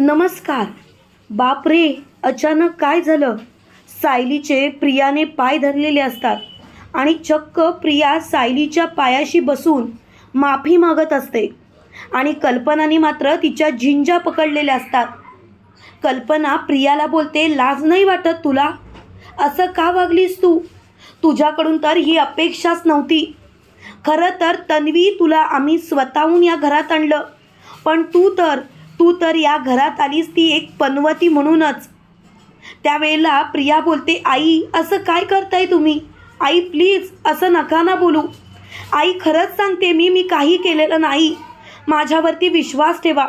नमस्कार. बापरे अचानक काय झालं? सायलीचे प्रियाने पाय धरलेले असतात आणि चक्क प्रिया सायलीच्या पायाशी बसून माफी मागत असते आणि कल्पनाने मात्र तिच्या झिंजा पकडलेल्या असतात. कल्पना प्रियाला बोलते लाज नाही वाटत तुला? असं का वागलीस तू? तुझ्याकडून तर ही अपेक्षाच नव्हती. खरं तर तन्वी तुला आम्ही स्वतःहून या घरात आणलं. पण तू तर तू तर या घरात आलीस ती एक पनवती म्हणूनच. त्यावेळेला प्रिया बोलते आई असं काय करताय तुम्ही? आई प्लीज असं नका ना बोलू. आई खरंच सांगते मी मी काही केलेलं नाही. माझ्यावरती विश्वास ठेवा.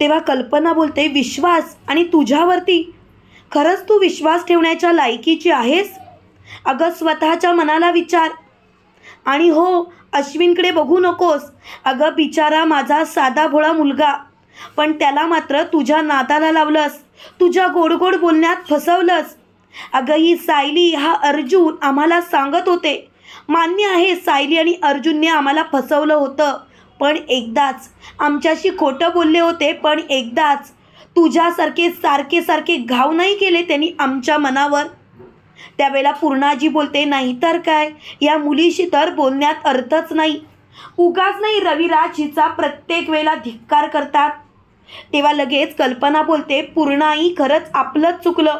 तेव्हा कल्पना बोलते विश्वास? आणि तुझ्यावरती? खरंच तू विश्वास ठेवण्याच्या लायकीची आहेस? अगं स्वतःच्या मनाला विचार. आणि हो अश्विनकडे बघू नकोस. अगं बिचारा माझा साधा भोळा मुलगा. पण त्याला मात्र तुझ्या नाताला लावलंस. तुझ्या गोड गोड बोलण्यात फसवलंस. अगं ही सायली हा अर्जुन आम्हाला सांगत होते. मान्य आहे सायली आणि अर्जुनने आम्हाला फसवलं होतं. पण एकदाच आमच्याशी खोटं बोलले होते पण एकदाच. तुझ्यासारखे सारखे सारखे घाव नाही केले त्यांनी आमच्या मनावर. त्यावेळेला पूर्णाजी बोलते नाही तर काय? या मुलीशी तर बोलण्यात अर्थच नाही. उगाच नाही रविराज हिचा प्रत्येक वेळेला धिक्कार करतात. तेव्हा लगेच कल्पना बोलते पूर्णाई खरंच आपलंच चुकलं.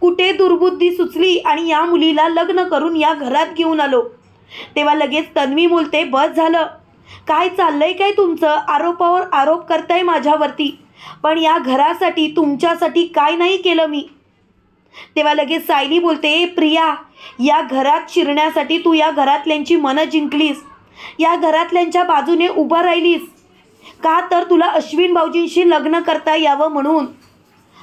कुठे दुर्बुद्धी सुचली आणि या मुलीला लग्न करून या घरात घेऊन आलो. तेव्हा लगेच तन्वी बोलते बस झालं. काय चाललंय काय तुमचं? आरोपावर आरोप करताय माझ्यावरती. पण या घरासाठी तुमच्यासाठी काय नाही केलं मी. तेव्हा लगेच सायली बोलते प्रिया या घरात शिरण्यासाठी तू या घरातल्यांची मनं जिंकलीस. या घरातल्यांच्या बाजूने उभं राहिलीस. का तर तुला अश्विन भाऊजींशी लग्न करता यावं म्हणून?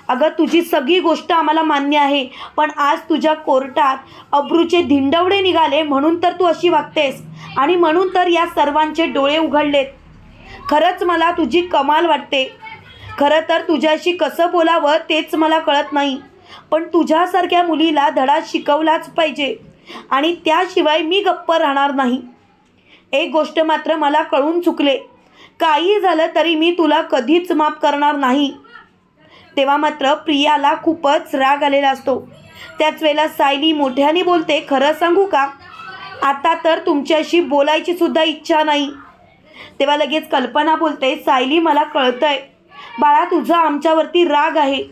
अगं तुझी सगळी गोष्ट आम्हाला मान्य आहे पण आज तुझ्या कोर्टात अब्रूचे धिंडवडे निघाले म्हणून तर तू अशी वागतेस आणि म्हणून तर या सर्वांचे डोळे उघडलेत. खरंच मला तुझी कमाल वाटते. खरं तर तुझ्याशी कसं बोलावं तेच मला कळत नाही पण तुझ्यासारख्या मुलीला धडा शिकवलाच पाहिजे आणि त्याशिवाय मी गप्प राहणार नाही. एक गोष्ट मात्र मला कळून चुकले. काही झालं तरी मी तुला कधीच माफ करणार नाही. तेव्हा मात्र प्रियाला खूपच राग आलेला असतो. त्याच वेळेला सायली मोठ्याने बोलते खरं सांगू का? आता तर तुमच्याशी बोलायची सुद्धा इच्छा नाही. तेव्हा लगेच कल्पना बोलते सायली मला कळतंय. बाळा तुझा आमच्यावरती राग आहे.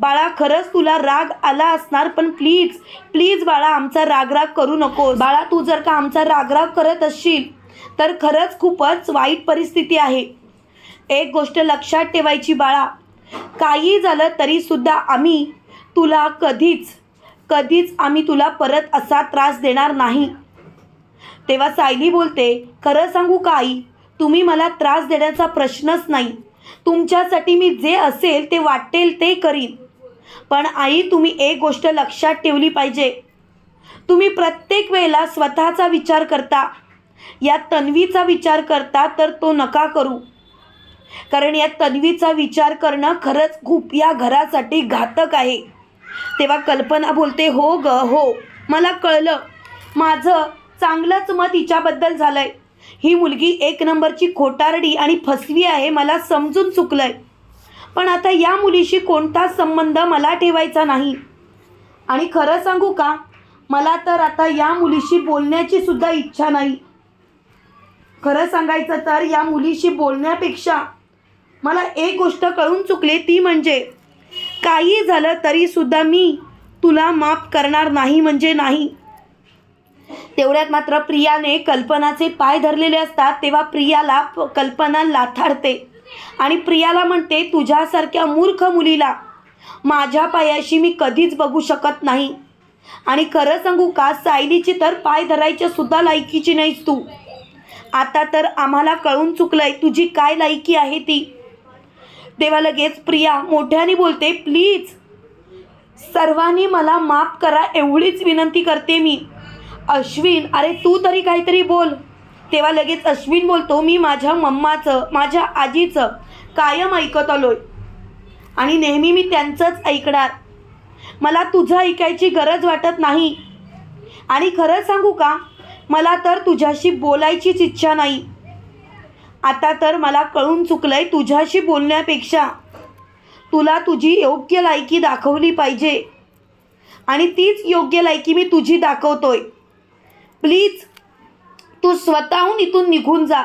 बाळा खरंच तुला राग आला असणार पण प्लीज प्लीज बाळा आमचा रागराग करू नको बाळा तू जर का आमचा रागराग करत असशील तर खरंच खूपच वाईट परिस्थिती आहे. एक गोष्ट लक्षात ठेवायची बाळा. काही झालं तरीसुद्धा आम्ही तुला कधीच कधीच आम्ही तुला परत असा त्रास देणार नाही. तेव्हा सायली बोलते खरं सांगू का आई? तुम्ही मला त्रास देण्याचा प्रश्नच नाही. तुमच्यासाठी मी जे असेल ते वाटेल ते करीन. पण आई तुम्ही एक गोष्ट लक्षात ठेवली पाहिजे. तुम्ही प्रत्येक वेळेला स्वतःचा विचार करता. या तन्वीचा विचार करता तर तो नका करू. कारण या तन्वीचा विचार करणं खरंच खूप या घरासाठी घातक आहे. तेव्हा कल्पना बोलते हो ग हो. मला कळलं. माझं चांगलंच मत हिच्याबद्दल झालंय. ही मुलगी एक नंबरची खोटारडी आणि फसवी आहे मला समजून चुकलंय. पण आता या मुलीशी कोणताच संबंध मला ठेवायचा नाही. आणि खरं सांगू का? मला तर आता या मुलीशी बोलण्याची सुद्धा इच्छा नाही. खरं सांगायचं तर या मुलीशी बोलण्यापेक्षा मला एक गोष्ट कळून चुकली ती म्हणजे काही झालं तरीसुद्धा मी तुला माफ करणार नाही म्हणजे नाही. तेवढ्यात मात्र प्रियाने कल्पनाचे पाय धरलेले असतात तेव्हा प्रियाला प- कल्पना लाथाडते आणि प्रियाला म्हणते तुझ्यासारख्या मूर्ख मुलीला माझ्या पायाशी मी कधीच बघू शकत नाही. आणि खरं सांगू का सायलीची तर पाय धरायच्या सुद्धा लायकीची नाहीस तू. आता तर आम्हाला कळून चुकलंय तुझी काय लायकी आहे ती. तेव्हा लगेच प्रिया मोठ्याने बोलते प्लीज सर्वांनी मला माफ करा एवढीच विनंती करते मी. अश्विन अरे तू तरी काहीतरी बोल. तेव्हा लगेच अश्विन बोलतो मी माझ्या मम्माचं माझ्या आजीचं कायम ऐकत आलोय आणि नेहमी मी त्यांचंच ऐकणार. मला तुझं ऐकायची गरज वाटत नाही. आणि खरं सांगू का मला तर तुझ्याशी बोलायचीच इच्छा नाही. आता तर मला कळून चुकलंय तुझ्याशी बोलण्यापेक्षा. तुला तुझी योग्य लायकी दाखवली पाहिजे. आणि तीच योग्य लायकी मी तुझी दाखवतोय. प्लीज तू स्वतःहून इथून निघून जा.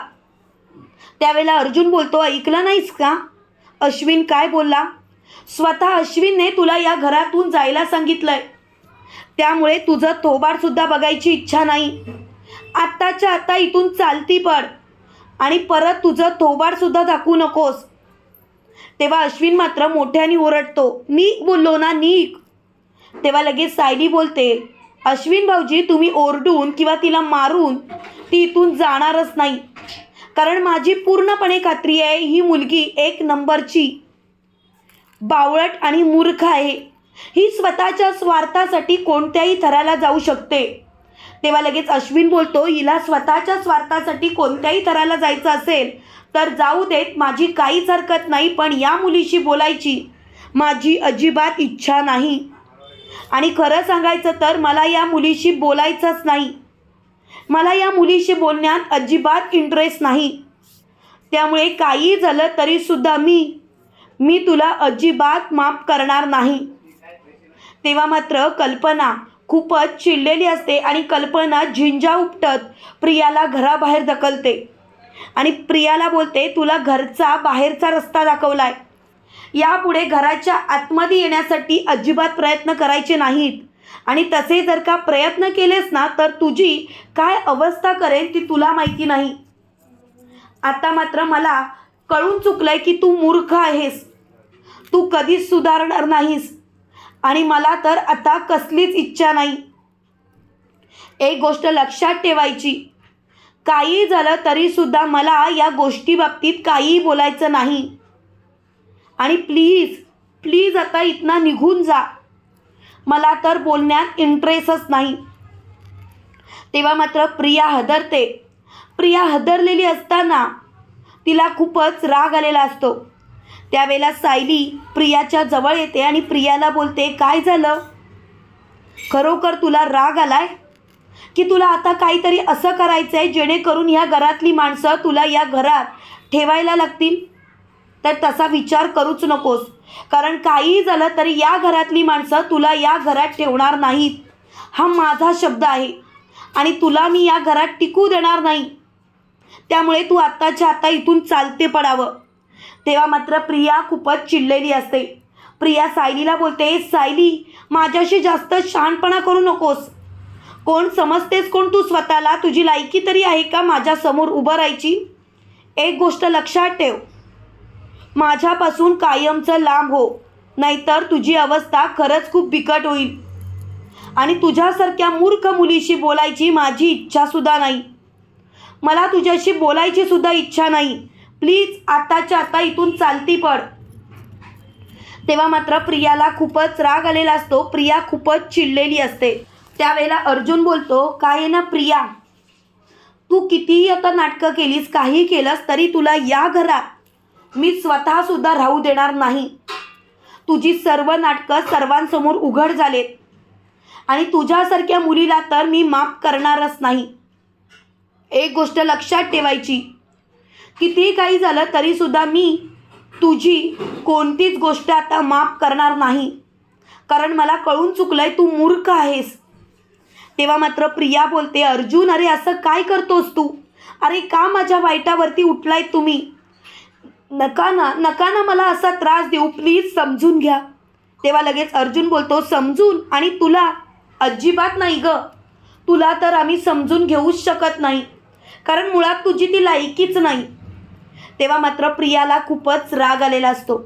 त्यावेळेला अर्जुन बोलतो ऐकलं नाहीस का? अश्विन काय बोलला? स्वतः अश्विनने तुला या घरातून जायला सांगितलंय. त्यामुळे तुझं थोबाडसुद्धा बघायची इच्छा नाही. आत्ताच्या आत्ता इथून चालती पड. आणि परत तुझं थोबाडसुद्धा दाखवू नकोस. तेव्हा अश्विन मात्र मोठ्याने ओरडतो नीक बोललो ना नीक तेव्हा लगेच सायली बोलते अश्विन भाऊजी तुम्ही ओरडून किंवा तिला मारून ती इथून जाणारच नाही. कारण माझी पूर्णपणे खात्री आहे ही मुलगी एक नंबरची बावळट आणि मूर्ख आहे. ही स्वतःच्या स्वार्थासाठी कोणत्याही थराला जाऊ शकते. तेव्हा लगेच अश्विन बोलतो हिला स्वतःच्या स्वार्थासाठी कोणत्याही थराला जायचं असेल तर जाऊ देत माझी काहीच हरकत नाही पण या मुलीशी बोलायची माझी अजिबात इच्छा नाही. आणि खरं सांगायचं तर मला या मुलीशी बोलायचंच नाही. मला या मुलीशी बोलण्यात अजिबात इंटरेस्ट नाही. त्यामुळे काही झालं तरीसुद्धा मी मी तुला अजिबात माफ करणार नाही. तेव्हा मात्र कल्पना खूपच चिडलेली असते आणि कल्पना झिंजा उपटत प्रियाला घराबाहेर ढकलते. आणि प्रियाला बोलते तुला घरचा बाहेरचा रस्ता दाखवलाय. यापुढे घराच्या आतमध्ये येण्यासाठी अजिबात प्रयत्न करायचे नाहीत. आणि तसे जर का प्रयत्न केलेस ना तर तुझी काय अवस्था करेल ती तुला माहिती नाही. आता मात्र मला कळून चुकलंय की तू मूर्ख आहेस. तू कधीच सुधारणार नाहीस. आणि मला तर आता कसलीच इच्छा नाही. एक गोष्ट लक्षात ठेवायची. काही झालं तरीसुद्धा मला या गोष्टी बाबतीत काहीही बोलायचं नाही. आणि प्लीज प्लीज आता इथनं निघून जा. मला तर बोलण्यात इंटरेस्टच नाही. तेव्हा मात्र प्रिया हदरते. प्रिया हदरलेली असताना तिला खूपच राग आलेला असतो. त्यावेळेला सायली प्रियाच्या जवळ येते आणि प्रियाला बोलते काय झालं? खरोखर तुला राग आलाय? की तुला आता काहीतरी असं करायचं आहे जेणेकरून ह्या घरातली माणसं तुला या घरात ठेवायला लागतील? तर तसा विचार करूच नकोस. कारण काहीही झालं तरी या घरातली माणसं तुला या घरात ठेवणार नाहीत. हा माझा शब्द आहे. आणि तुला मी या घरात टिकू देणार नाही. त्यामुळे तू आत्ताच्या आता इथून चालते पडावं. तेव्हा मात्र प्रिया खूपच चिडलेली असते. प्रिया सायलीला बोलते सायली माझ्याशी जास्त शहाणपणा करू नकोस. कोण समजतेस कोण तू स्वतःला? तुझी लायकी तरी आहे का माझ्यासमोर उभं राहायची? एक गोष्ट लक्षात ठेव. माझ्यापासून कायमचं लांब हो नाहीतर तुझी अवस्था खरंच खूप बिकट होईल. आणि तुझ्यासारख्या मूर्ख मुलीशी बोलायची माझी इच्छासुद्धा नाही. मला तुझ्याशी बोलायची सुद्धा इच्छा नाही. प्लीज आताच्या आता इथून चालती पड. तेव्हा मात्र प्रियाला खूपच राग आलेला असतो. प्रिया खूपच चिडलेली असते. त्यावेळेला अर्जुन बोलतो काय आहे ना प्रिया? तू कितीही आता नाटकं केलीस काही केलंस तरी तुला या घरात मी स्वतःसुद्धा राहू देणार नाही. तुझी सर्व नाटकं सर्वांसमोर उघड झालेत. आणि तुझ्यासारख्या मुलीला तर मी माफ करणारच नाही. एक गोष्ट लक्षात ठेवायची. कितीही काही झालं तरीसुद्धा मी तुझी कोणतीच गोष्ट आता माफ करणार नाही. कारण मला कळून चुकलं आहे तू मूर्ख आहेस. तेव्हा मात्र प्रिया बोलते अर्जुन अरे असं काय करतोस तू? अरे का माझ्या वाईटावरती उठलाय तुम्ही? नका ना नका ना मला असा त्रास देऊ प्लीज समजून घ्या. तेव्हा लगेच अर्जुन बोलतो समजून? आणि तुला? अजिबात नाही ग. तुला तर आम्ही समजून घेऊच शकत नाही. कारण मुळात तुझी ती लायकीच नाही. तेव्हा मात्र प्रियाला खूपच राग आलेला असतो.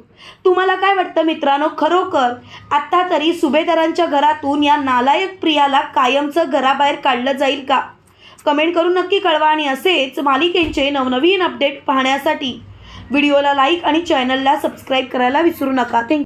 तुम्हाला काय वाटतं मित्रांनो? खरोखर आत्ता तरी सुभेदारांच्या घरातून या नालायक प्रियाला कायमचं घराबाहेर काढलं जाईल का? कमेंट करून नक्की कळवा आणि असेच मालिकेंचे नवनवीन अपडेट पाहण्यासाठी व्हिडिओला लाईक आणि चॅनलला सबस्क्राईब करायला विसरू नका. थँक्यू